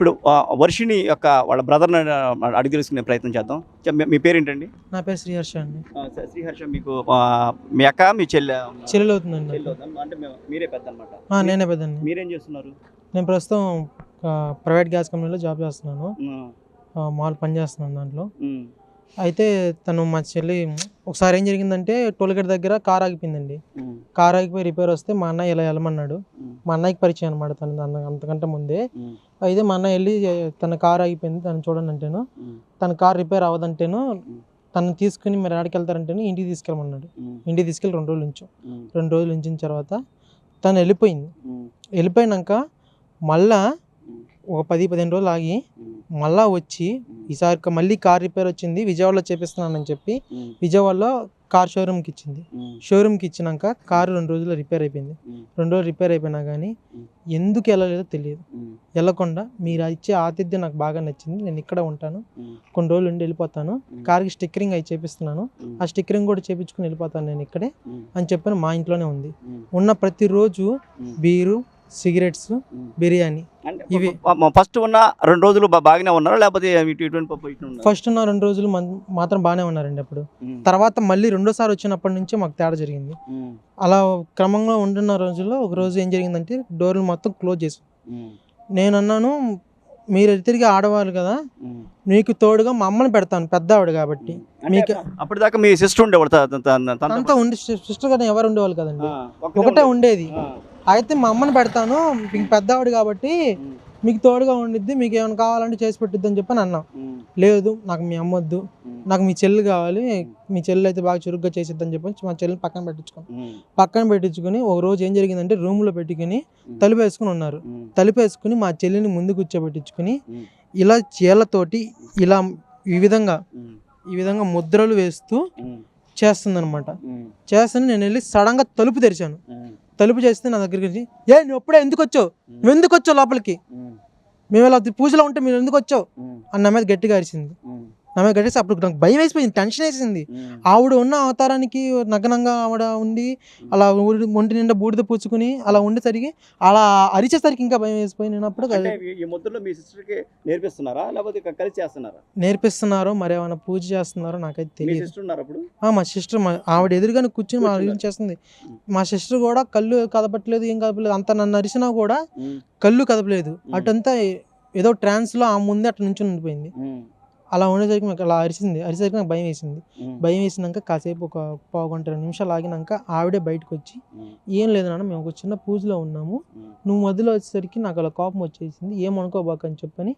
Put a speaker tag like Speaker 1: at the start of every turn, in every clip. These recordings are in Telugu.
Speaker 1: ఇప్పుడు ఆ, వర్షిణి యొక్క వాళ్ళ బ్రదర్ని అడిగి తెలుసుకునే ప్రయత్నం చేద్దాం. మీ- పేరేంటండి?
Speaker 2: నా పేరు శ్రీహర్ష అండి.
Speaker 1: శ్రీహర్ష మీకు మీ అక్క మీ చెల్లె
Speaker 2: చెల్లెలు అవుతుందండి?
Speaker 1: అంటే మీరే పెద్ద అనమాట
Speaker 2: నేనే పెద్దండి.
Speaker 1: మీరేం చేస్తున్నారు?
Speaker 2: నేను ప్రస్తుతం ప్రైవేట్ గ్యాస్ కంపెనీలో జాబ్ చేస్తున్నాను. మాల్ పని చేస్తున్నాను దాంట్లో. అయితే తను మా చెల్లి ఒకసారి ఏం జరిగిందంటే టోల్గేట్ దగ్గర కార్ ఆగిపోయిందండి. కార్ ఆగిపోయి రిపేర్ వస్తే మా అన్నయ్య ఇలా వెళ్ళమన్నాడు. మా అన్నయ్యకి పరిచయం అనమాట తను అంత- అంతకంటే ముందే. అయితే మా అన్నయ్య వెళ్ళి తన కార్ ఆగిపోయింది తను చూడండి అంటేను తన కార్ రిపేర్ అవ్వదంటేను తను తీసుకుని మరి ఆడికి వెళ్తారంటేను ఇంటికి తీసుకెళ్ళమన్నాడు. ఇంటికి తీసుకెళ్ళి రెండు రోజులు ఉంచాం. రెండు రోజులు ఉంచిన తర్వాత తను వెళ్ళిపోయింది. వెళ్ళిపోయినాక మళ్ళా ఒక పది పదిహేను రోజులు ఆగి మళ్ళా వచ్చి ఈసారి మళ్ళీ కార్ రిపేర్ వచ్చింది విజయవాడలో చేపిస్తున్నానని చెప్పి విజయవాడలో కార్ షోరూమ్కి ఇచ్చింది షోరూమ్కి ఇచ్చినాక కారు రెండు రోజులు రిపేర్ అయిపోయింది. రెండు రోజులు రిపేర్ అయిపోయినా కానీ. ఎందుకు వెళ్ళలేదో తెలియదు. వెళ్ళకుండా మీరు ఇచ్చే ఆతిథ్యం నాకు బాగా నచ్చింది. నేను ఇక్కడ ఉంటాను. కొన్ని రోజులు ఉండి వెళ్ళిపోతాను. కార్కి స్టిక్కరింగ్ అయి చేపిస్తున్నాను. ఆ స్టిక్కరింగ్ కూడా చేపించుకుని వెళ్ళిపోతాను నేను ఇక్కడే అని చెప్పని మా ఇంట్లోనే ఉంది. ఉన్న ప్రతిరోజు బీరు సిగరెట్స్. బిర్యానీ ఇవి-
Speaker 1: ఫస్ట్ ఉన్న రెండు రోజులు బాగానే ఉన్నారా? లేకపోతే?
Speaker 2: ఫస్ట్ ఉన్న రెండు రోజులు మాత్రం బాగానే ఉన్నారండి అప్పుడు. తర్వాత మళ్ళీ రెండోసారి వచ్చినప్పటి నుంచే మాకు తేడా జరిగింది. అలా క్రమంగా ఉంటున్న రోజుల్లో ఒక రోజు ఏం జరిగిందంటే డోర్లు మొత్తం క్లోజ్ చేసి నేను అన్నాను మీరు తిరిగి ఆడవాళ్ళు కదా. మీకు తోడుగా మా అమ్మని పెడతాను పెద్ద ఆవిడ కాబట్టి మీకు-
Speaker 1: అప్పటిదాకా మీ సిస్టర్ తనతో
Speaker 2: అంతా ఉండి సిస్టర్ గారు ఎవరు ఉండేవాళ్ళు కదండి? ఒకటే
Speaker 1: ఉండేది.
Speaker 2: అయితే మా అమ్మని పెడతాను. మీకు పెద్ద ఆవిడ కాబట్టి మీకు తోడుగా ఉండిద్ది మీకు ఏమైనా కావాలంటే చేసి పెట్టిద్ది అని చెప్పి అని అన్నాం లేదు నాకు మీ అమ్మ వద్దు.
Speaker 1: ఉమ్,
Speaker 2: నాకు మీ చెల్లి కావాలి. మీ చెల్లి అయితే బాగా చురుగ్గా చేసిద్దని చెప్పి మా చెల్లిని పక్కన పెట్టించుకున్నాం.
Speaker 1: ఉమ్,
Speaker 2: పక్కన పెట్టించుకుని ఒక రోజు ఏం జరిగిందంటే రూమ్లో పెట్టుకుని తలుపు వేసుకుని ఉన్నారు.
Speaker 1: ఉమ్,
Speaker 2: తలుపు వేసుకుని మా చెల్లిని ముందు కూర్చోబెట్టించుకుని ఇలా చీలతోటి ఇలా ఈ విధంగా ఈ విధంగా ముద్రలు వేస్తూ
Speaker 1: ఉమ్,
Speaker 2: చేస్తాను నేను వెళ్ళి సడన్గా తలుపు తెరిచాను. తలుపు చేస్తే నా దగ్గరికి వచ్చి ఏ నువ్వు ఎప్పుడే ఎందుకు వచ్చావు? నువ్వు ఎందుకు వచ్చావు లోపలికి? మేము. ఇలా పూజలో ఉంటే మీరు ఎందుకు వచ్చావు?
Speaker 1: ఉమ్,
Speaker 2: అని నా మీద గట్టిగా అరిచింది. నా మీద గట్టేసి అప్పుడు నాకు భయం వేసిపోయింది టెన్షన్ వేసింది ఆవిడ ఉన్న అవతారానికి నగ్నంగా ఆవిడ ఉండి అలా ఒంటి నిండా బూడిద పూచుకుని అలా ఉండేసరికి అలా అరిచేసరికి ఇంకా భయం వేసిపోయి నేను అప్పుడు
Speaker 1: ఈ- ముద్రలో మీ నేర్పిస్తున్నారా? లేకపోతే కలిసి చేస్తున్నారా?
Speaker 2: నేర్పిస్తున్నారో మరి ఏమైనా పూజ చేస్తున్నారో నాకైతే
Speaker 1: మీ
Speaker 2: తెలియదు.
Speaker 1: అప్పుడు?
Speaker 2: ఆ, మా సిస్టర్ ఆవిడ ఎదురుగానే కూర్చుని మా. గురించి చేస్తుంది. మా సిస్టర్ కూడా కళ్ళు కదపట్లేదు ఏం కదపలేదు అంత నన్ను అరిసినా కూడా కళ్ళు కదపలేదు. అటంతా ఏదో ట్రాన్స్లో ఆ ముందే అటు నుంచి ఉండిపోయింది. అలా ఉండేసరికి నాకు అలా అరిసింది అరిసేసరికి నాకు భయం వేసింది. భయం వేసినాక కాసేపు ఒక పావు గంట రెండు నిమిషాలు ఆగినాక ఆవిడే బయటకు వచ్చి ఏం లేదు నాన్న మేము ఒక చిన్న పూజలో ఉన్నాము. నువ్వు మధ్యలో వచ్చేసరికి నాకు అలా కోపం వచ్చేసింది. ఏమనుకోబాక అని చెప్పని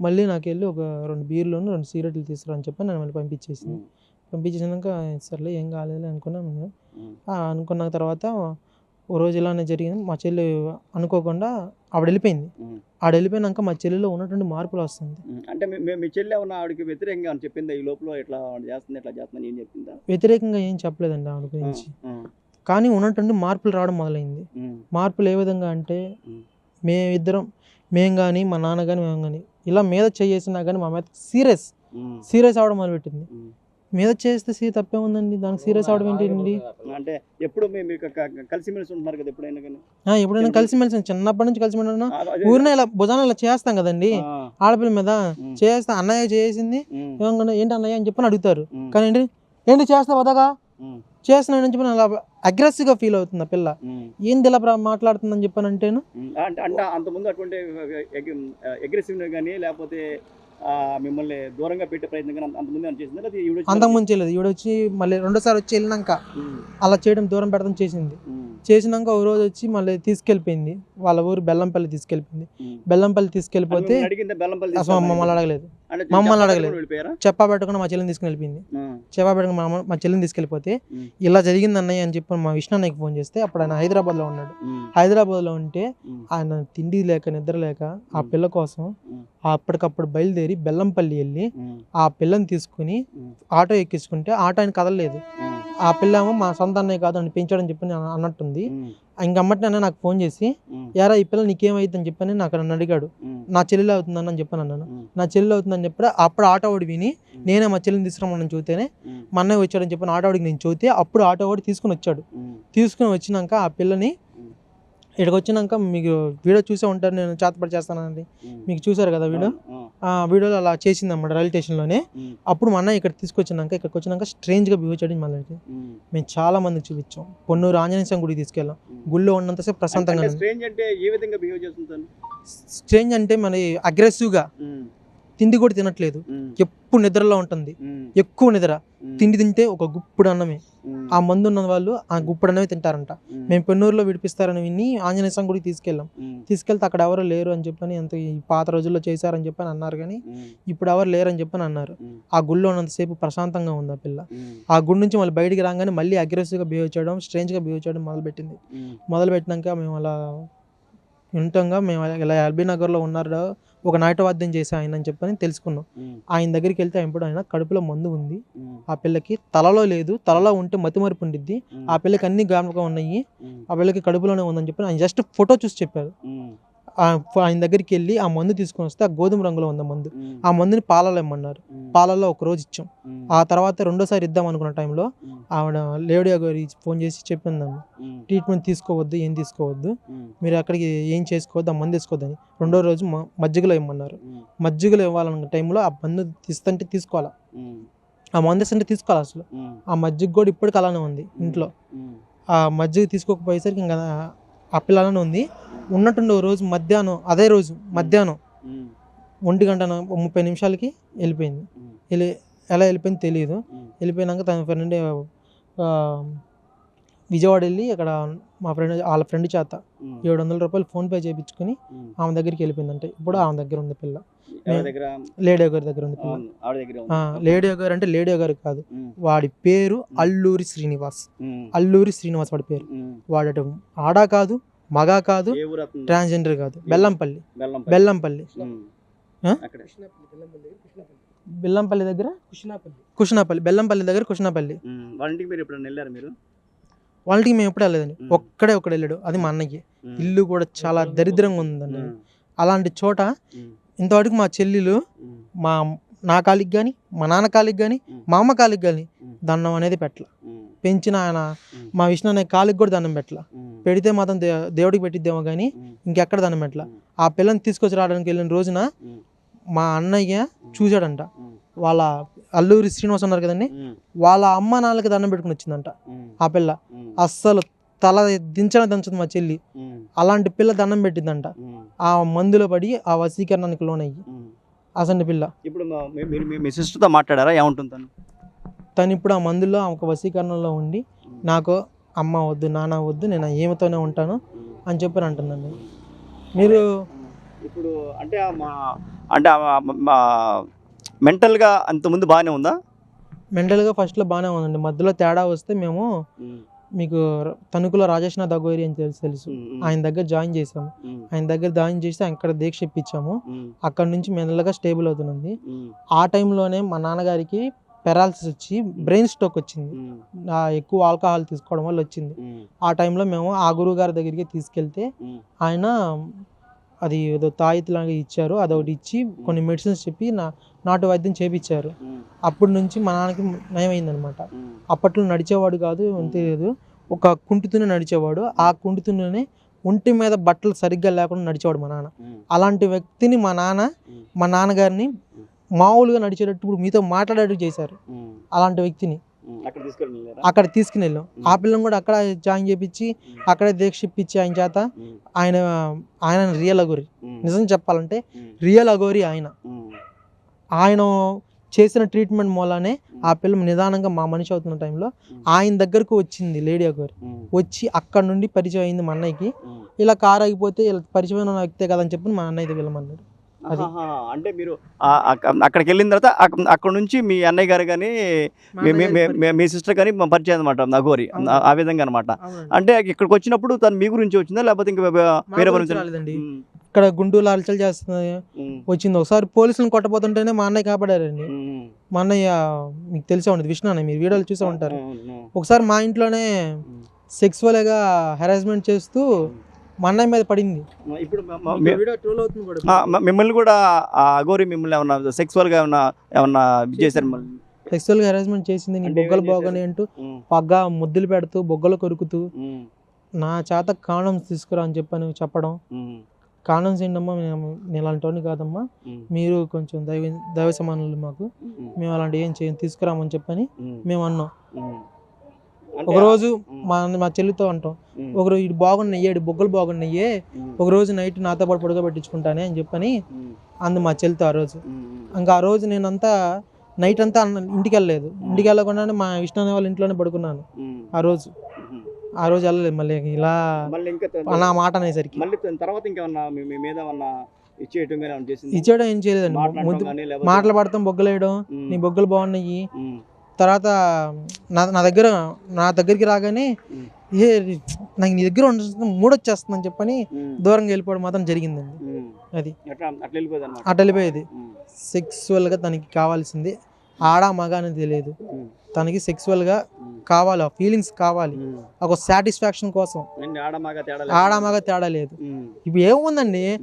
Speaker 2: మళ్ళీ నాకు వెళ్ళి ఒక రెండు బీర్లోను రెండు సిగరెట్లు తీసుకురా అని చెప్పి నన్ను మళ్ళీ పంపించేసింది. పంపించేసినాక సర్లే ఏం కాలేదు అనుకున్నాను. అనుకున్న తర్వాత ఓ రోజు ఇలానే జరిగింది. మా చెల్లి అనుకోకుండా ఆవిడ వెళ్ళిపోయింది. ఆవిడ వెళ్ళిపోయినాక మా చెల్లిలో ఉన్నటువంటి మార్పులు వస్తుంది.
Speaker 1: అంటే మీ- మీ- చెల్లె ఉన్న ఆవిడకి వ్యతిరేకంగా అని చెప్పిందా? ఈ లోపల ఇట్లా చేస్తుంది ఇట్లా చేస్తుందని ఏం చెప్పిందా?
Speaker 2: వ్యతిరేకంగా ఏం చెప్పలేదండి ఆవిడ గురించి. కానీ ఉన్నటువంటి మార్పులు రావడం మొదలైంది. మార్పులు ఏ విధంగా అంటే. మేమిద్దరం మేము కానీ మా నాన్న కానీ మేము కానీ ఇలా మీద చేసినా కానీ మా మీద సీరియస్ సీరియస్ అవడం మొదలుపెట్టింది. మీద చేస్తే సీ తప్పే ఉందండి. దానికి సీరియస్ అవడం ఏంటండి
Speaker 1: అంటే ఎప్పుడు మీకు కలిసిమెలిసి ఉంటున్నారు కదా ఎప్పుడైనా కానీ?
Speaker 2: ఎప్పుడైనా కలిసిమెలిసి చిన్నప్పటి నుంచి కలిసి
Speaker 1: అదే-
Speaker 2: ఊరినే ఇలా భుజాన ఇలా చేస్తాం కదండి. ఆడపిల్ల మీద చేస్తా అన్నయ్య చేసింది. ఏంటి అన్నయ్య అని చెప్పని అడుగుతారు. కానీ ఏంటి? ఏంటి చేస్తావు వదగా?
Speaker 1: ఉమ్,
Speaker 2: చేస్తున్నాను చెప్పి అలా అగ్రెసివ్గా ఫీల్ అవుతుంది పిల్ల. ఏంది ఇలా మాట్లాడుతుందని చెప్పని అంటేను.
Speaker 1: అంటే అంటే అంతకుముందు అటువంటి అగ్రెసివ్ కానీ లేకపోతే మిమ్మల్ని దూరంగా పెట్టే ప్రయత్నం అంతకుముందు అని చేసిందా?
Speaker 2: అంతకుముందు చేయలేదు. ఈవిడ వచ్చి మళ్ళీ రెండోసారి వచ్చి వెళ్ళినాక అలా చేయడం దూరం పెడతాం చేసింది. చేసినాక ఒక రోజు వచ్చి మళ్ళీ తీసుకెళ్ళిపోయింది. వాళ్ళ ఊరు బెల్లంపల్లి తీసుకెళ్ళిపోయింది. బెల్లంపల్లి తీసుకెళ్ళిపోతే
Speaker 1: మిమ్మల్ని
Speaker 2: అడగలేదు. మమ్మల్ని అడగలేదు. చెప్పా పెట్టకుండా మా చెల్లిని తీసుకుని వెళ్ళిపోయింది.
Speaker 1: ఆ,
Speaker 2: చెప్పా పెట్టకుండా మా చెల్లిని తీసుకెళ్ళిపోతే ఇలా జరిగింది అన్నయ్య అని చెప్పి మా విష్ణు అన్నయ్యకి ఫోన్ చేస్తే అప్పుడు ఆయన హైదరాబాద్లో ఉన్నాడు. హైదరాబాద్లో ఉంటే ఆయన తిండి లేక నిద్ర లేక ఆ. పిల్ల కోసం. అప్పటికప్పుడు బయలుదేరి బెల్లంపల్లి వెళ్ళి ఆ పిల్లని తీసుకుని ఆటో ఎక్కించుకుంటే ఆటో ఆయన కదలలేదు. ఆ పిల్ల ఏమో మా సొంత అన్నయ్య కాదు అని పెంచాడని చెప్పి నేను అన్నట్టుంది. ఇంకమ్మటి అన్న నాకు ఫోన్ చేసి యారా ఈ పిల్ల నీకేమైంది అని చెప్పని నాకు నన్ను అడిగాడు. నా చెల్లెలు అవుతుందని అని చెప్పాను అన్నాను. నా చెల్లెలు అవుతుందని చెప్పి అప్పుడు ఆటో వాడు విని నేనే మా చెల్లిని తీసుకురమ్మని చూతేనే మా అన్నయ్య వచ్చాడని చెప్పి ఆటో వాడికి నేను చూస్తే అప్పుడు ఆటో వాడు తీసుకుని వచ్చాడు. తీసుకుని వచ్చినాక ఆ పిల్లని. ఇక్కడికి వచ్చినాక మీకు వీడియో చూసే ఉంటారు నేను చేతపడి చేస్తానండి మీకు చూసారు కదా వీడియో? ఆ వీడియోలో అలా చేసింది అన్నమాట రైల్వే స్టేషన్లోనే అప్పుడు మా అన్న ఇక్కడ తీసుకొచ్చినాక ఇక్కడికి వచ్చినాక స్ట్రేంజ్గా బిహేవ్ చేయడం మళ్ళీ మేము చాలా మందికి చూపించాం. పొన్నూరు ఆంజనేయ స్వామి గుడికి తీసుకెళ్ళాం. గుళ్ళో ఉన్నంతసేపు ప్రశాంతంగా.
Speaker 1: స్ట్రేంజ్ అంటే ఏ విధంగా బిహేవ్ చేస్తుంటాను
Speaker 2: స్ట్రేంజ్ అంటే మన అగ్రెసివ్గా తిండి కూడా తినట్లేదు. ఎప్పుడు నిద్రలో ఉంటుంది. ఎక్కువ నిద్ర. తిండి తింటే ఒక గుప్పుడు అన్నమే. ఆ మందు ఉన్న వాళ్ళు ఆ గుప్పుడు అన్నమే తింటారంట. మేము పెన్నూరులో విడిపిస్తారని విని ఆంజనేయ స్వామి గుడికి తీసుకెళ్ళాం. తీసుకెళ్తే అక్కడ ఎవరు లేరు అని చెప్పని అంత ఈ పాత రోజుల్లో చేశారని చెప్పని అన్నారు కానీ ఇప్పుడు ఎవరు లేరని చెప్పని అన్నారు. ఆ గుళ్ళో ఉన్నంతసేపు ప్రశాంతంగా ఉంది ఆ పిల్ల. ఆ గుడి నుంచి మళ్ళీ బయటికి రాగానే మళ్ళీ అగ్రెసివ్గా బిహేవ్ చేయడం స్ట్రేంజ్గా బిహేవ్ చేయడం మొదలుపెట్టింది. మొదలుపెట్టినాక మేము అలా వింటంగా మేము ఇలా ఎల్బీ నగర్లో ఉన్నారు ఒక నాటవాద్యం చేసి ఆయన అని చెప్పని తెలుసుకున్నాం. ఆయన దగ్గరికి వెళ్తే ఇప్పుడు ఆయన కడుపులో మందు ఉంది. ఆ పిల్లకి తలలో లేదు. తలలో ఉంటే మతిమరుపు ఉండిద్ది. ఆ పిల్లకి అన్ని జ్ఞాపకం ఉన్నాయి. ఆ పిల్లకి కడుపులోనే ఉందని చెప్పి ఆయన జస్ట్ ఫోటో చూసి చెప్పారు. ఆయన దగ్గరికి వెళ్ళి ఆ మందు తీసుకొని వస్తే ఆ గోధుమ రంగులో ఉంది మందు. ఆ మందుని పాలలో ఇమ్మన్నారు. పాలలో ఒక రోజు ఇచ్చాం. ఆ తర్వాత రెండోసారి ఇద్దాం అనుకున్న టైంలో ఆవిడ లేడీ గారి ఫోన్ చేసి చెప్పిందాము ట్రీట్మెంట్ తీసుకోవద్దు ఏం తీసుకోవద్దు. మీరు అక్కడికి ఏం చేసుకోవద్దు ఆ మందు తీసుకోవద్దని రెండో రోజు మజ్జిగలో ఇమ్మన్నారు. మజ్జిగలో ఇవ్వాలన్న టైంలో ఆ మందు తీస్తుంటే తీసుకోవాలా? ఆ మందు ఇస్తుంటే తీసుకోవాలి అసలు? ఆ మజ్జిగ కూడా ఇప్పటికి అలానే ఉంది ఇంట్లో. ఆ మజ్జిగ తీసుకోకపోయేసరికి ఇంకా ఆ పిల్ల అలానే ఉంది. ఉన్నట్టుండి రోజు మధ్యాహ్నం అదే రోజు మధ్యాహ్నం ఒంటి గంట ముప్పై నిమిషాలకి వెళ్ళిపోయింది. వెళ్ళి ఎలా వెళ్ళిపోయింది తెలియదు వెళ్ళిపోయినాక తన ఫ్రెండ్ విజయవాడ వెళ్ళి అక్కడ మా ఫ్రెండ్ వాళ్ళ ఫ్రెండ్ చేత ఏడు వందల రూపాయలు ఫోన్పే చేయించుకుని ఆమె దగ్గరికి వెళ్ళిపోయిందంటే. ఇప్పుడు ఆమె దగ్గర ఉంది పిల్ల. లేడీ గారి దగ్గర ఉంది పిల్ల.
Speaker 1: అవును, ఆవిడ దగ్గర ఉంది.
Speaker 2: ఆ, లేడీ గారు అంటే లేడీ గారు కాదు. వాడి పేరు అల్లూరి శ్రీనివాస్. అల్లూరి శ్రీనివాస్ వాడి పేరు. వాడట ఆడా కాదు మగా కాదు? ట్రాన్స్జెండర్ కాదు. బెల్లంపల్లి.
Speaker 1: బెల్లం
Speaker 2: బెల్లంపల్లి.
Speaker 1: ఉమ్.
Speaker 2: ఆ?
Speaker 1: అక్కడే.
Speaker 2: బెల్లంపల్లి దగ్గర? కుషనాపల్లి బెల్లంపల్లి దగ్గర కుషనాపల్లి
Speaker 1: ఉమ్, వాళ్ళ ఇంటికి మీరు ఎప్పుడైనా వెళ్ళారు మీరు?
Speaker 2: వాళ్ళకి మేము ఎప్పుడు వెళ్ళలేదండి. ఒక్కడే ఒక్కడే వెళ్ళాడు. అది మా అన్నకి
Speaker 1: ఉమ్,
Speaker 2: ఇల్లు కూడా చాలా దరిద్రంగా ఉందండి. అలాంటి చోట ఇంతవరకు మా చెల్లెలు మా నా కాలికి కానీ మా నాన్న కాలికి కానీ. మా అమ్మ కాలికి కానీ. దండం అనేది పెట్టల. పెంచిన ఆయన మా విష్ణు అనే కాలికి కూడా దండం పెట్టల. పెడితే మాత్రం దేవుడికి పెట్టిద్దేమో కానీ ఇంకెక్కడ దండం పెట్టల. ఆ పిల్లని తీసుకొచ్చి రావడానికి వెళ్ళిన రోజున మా అన్నయ్య చూశాడంట. వాళ్ళ అల్లూరి శ్రీనివాస్ ఉన్నారు కదండి వాళ్ళ అమ్మ నాన్నకి దండం పెట్టుకుని వచ్చిందంట. ఆ పిల్ల. అస్సలు తల దించడం దించదు మా చెల్లి. అలాంటి పిల్ల దండం పెట్టిందంట ఆ మందులో పడి ఆ వశీకరణానికి లోనయ్యి. అసంటి పిల్ల.
Speaker 1: ఇప్పుడు మా- సిస్టర్తో మాట్లాడారా? ఏముంటుంది తను?
Speaker 2: తను ఇప్పుడు ఆ మందులో ఒక వశీకరణలో ఉండి నాకు అమ్మ వద్దు నాన్న వద్దు నేను ఈమెతోనే ఉంటాను. అని చెప్పి అంటుందండి మీరు
Speaker 1: ఇప్పుడు అంటే అంటే మెంటల్గా అంతకుముందు బాగానే ఉందా?
Speaker 2: మెంటల్గా ఫస్ట్లో బాగానే ఉందండి. మధ్యలో తేడా వస్తే మేము మీకు తణుకులో రాజేష్నాథ్ దగోరి అని తెలుసు తెలుసు. ఆయన దగ్గర జాయిన్ చేసాము ఆయన దగ్గర జాయిన్ చేసి అక్కడ దీక్ష ఇప్పించాము. అక్కడ నుంచి మెల్లగా స్టేబుల్ అవుతుంది ఆ టైంలోనే మా నాన్నగారికి పెరాలసిస్ వచ్చి బ్రెయిన్ స్ట్రోక్ వచ్చింది. ఎక్కువ ఆల్కహాల్ తీసుకోవడం వల్ల వచ్చింది. ఆ టైంలో మేము ఆ గురువు గారి దగ్గరికి తీసుకెళ్తే ఆయన అది ఏదో తాయితలాగా ఇచ్చారు అదొకటి ఇచ్చి కొన్ని మెడిసిన్స్ చెప్పి నా నాటు వైద్యం చేపించారు అప్పటి నుంచి మా నాన్నకి నయమైందనమాట అప్పట్లో నడిచేవాడు కాదు తెలియదు ఒక కుంటుతూనే నడిచేవాడు. ఆ కుంటుతూనే ఒంటి మీద బట్టలు సరిగ్గా లేకుండా నడిచేవాడు మా నాన్న. అలాంటి వ్యక్తిని మా నాన్న మా నాన్నగారిని మామూలుగా నడిచేటట్టు ఇప్పుడు మీతో మాట్లాడేట్టు చేశారు. అలాంటి వ్యక్తిని.
Speaker 1: అక్కడ తీసుకొని
Speaker 2: వెళ్ళాం. ఆ పిల్లని కూడా అక్కడ జాయిన్ చేపించి అక్కడే దీక్ష ఇప్పించి ఆయన చేత ఆయన ఆయన రియల్ అగోరి నిజం చెప్పాలంటే రియల్ అగోరి ఆయన. ఆయన చేసిన ట్రీట్మెంట్ మూలానే ఆ పిల్ల నిదానంగా మా మనిషి అవుతున్న టైంలో ఆయన దగ్గరకు వచ్చింది లేడీ అగోరి వచ్చి అక్కడ నుండి పరిచయం అయింది మా అన్నయ్యకి. ఇలా కారు ఆగిపోతే ఇలా పరిచయమైన వ్యక్తే కదా అని చెప్పి మా అన్నయ్య వెళ్ళమన్నాడు.
Speaker 1: అంటే మీరు అక్కడికి వెళ్ళిన తర్వాత అక్క- అక్కడ నుంచి మీ అన్నయ్య గారు కానీ మీ- సిస్టర్ కానీ పరిచయం అనమాట నగోరి. ఆ- విధంగా అనమాట అంటే ఇక్కడికి వచ్చినప్పుడు తను మీ గురించి వచ్చిందా? లేకపోతే ఇంకా వేరే గురించి
Speaker 2: ఇక్కడ గుంటూరు అలచలు చేస్తుంది వచ్చింది. ఒకసారి పోలీసులను కొట్టబోతుంటేనే మా అన్నయ్య కాపాడారండి. మా అన్నయ్య మీకు తెలిసే ఉంటుంది విష్ణు అన్నయ్య మీరు వీడియోలు చూసే ఉంటారు. ఒకసారి మా ఇంట్లోనే. సెక్సువల్గా హెరాస్మెంట్ చేస్తూ మా అన్నయ్య మీద పడింది.
Speaker 1: ఇప్పుడు మిమ్మల్ని కూడా ఆ అగోరి మిమ్మల్ని ఏమన్నా సెక్సువల్గా ఏమన్నా ఏమన్నా ఇది చేశారు మిమ్మల్ని?
Speaker 2: సెక్సువల్గా హెరాస్మెంట్ చేసింది నీ
Speaker 1: అంటే
Speaker 2: బొగ్గలు? బాగోని అంటూ పగ్గ ముద్దులు పెడుతూ బొగ్గలు కొరుకుతూ నా చేత కాండమ్స్ తీసుకురా అని చెప్పని చెప్పడం. కాండమ్స్ ఏంటమ్మా? మేము నేను అలాంటి వాడిని కాదమ్మా. మీరు కొంచెం దైవ దైవ సమానులు మాకు. మేము అలాంటి ఏం చేయం తీసుకురామని చెప్పని మేము అన్నాం. ఒకరోజు మా మా చెల్లితో అంటాం ఒకరోజు ఇటు బాగున్నాయి ఇటు బొగ్గలు బాగున్నాయి
Speaker 1: ఉమ్,
Speaker 2: ఒక రోజు నైట్ నాతో పాటు పడుకోబెట్టించుకుంటానే అని చెప్పని అంది మా చెల్లితో ఆ రోజు. ఇంకా ఆ రోజు నేనంతా నైట్ అంతా ఇంటికి వెళ్ళలేదు. ఇంటికి వెళ్ళకుండానే మా విష్ణు వాళ్ళ ఇంట్లోనే పడుకున్నాను. ఆ రోజు. ఆ రోజు వెళ్ళలేదు. మళ్ళీ ఇలా నా మాట అనేసరికి.
Speaker 1: మళ్ళీ తర్వాత ఇంకేమన్నా మీ మీద
Speaker 2: ఇచ్చేయడం ఏం చేయలేదండి.
Speaker 1: మాట్లాడటం
Speaker 2: ముద్దు
Speaker 1: కానీ లేకపోతే
Speaker 2: మాటలు పడతాం బొగ్గలేయడం
Speaker 1: ఉమ్,
Speaker 2: నీ బొగ్గలు బాగున్నాయి. తర్వాత నా నా దగ్గర నా దగ్గరికి రాగానే ఏ నాకు నీ దగ్గర ఉండ మూడొచ్చేస్తుందని చెప్పని దూరంగా వెళ్ళిపోవడం మాత్రం జరిగిందండి. అది.
Speaker 1: అట్లా
Speaker 2: వెళ్ళిపోయేది. సెక్సువల్గా తనకి కావాల్సింది ఆడ మగ అనేది తెలియదు. తనకి సెక్సువల్గా కావాలి ఆ ఫీలింగ్స్ కావాలి. ఒక సాటిస్ఫాక్షన్ కోసం.
Speaker 1: ఆడమాగా తేడా
Speaker 2: ఆడ మగ తేడా లేదు. ఇప్పుడు ఏముందండి?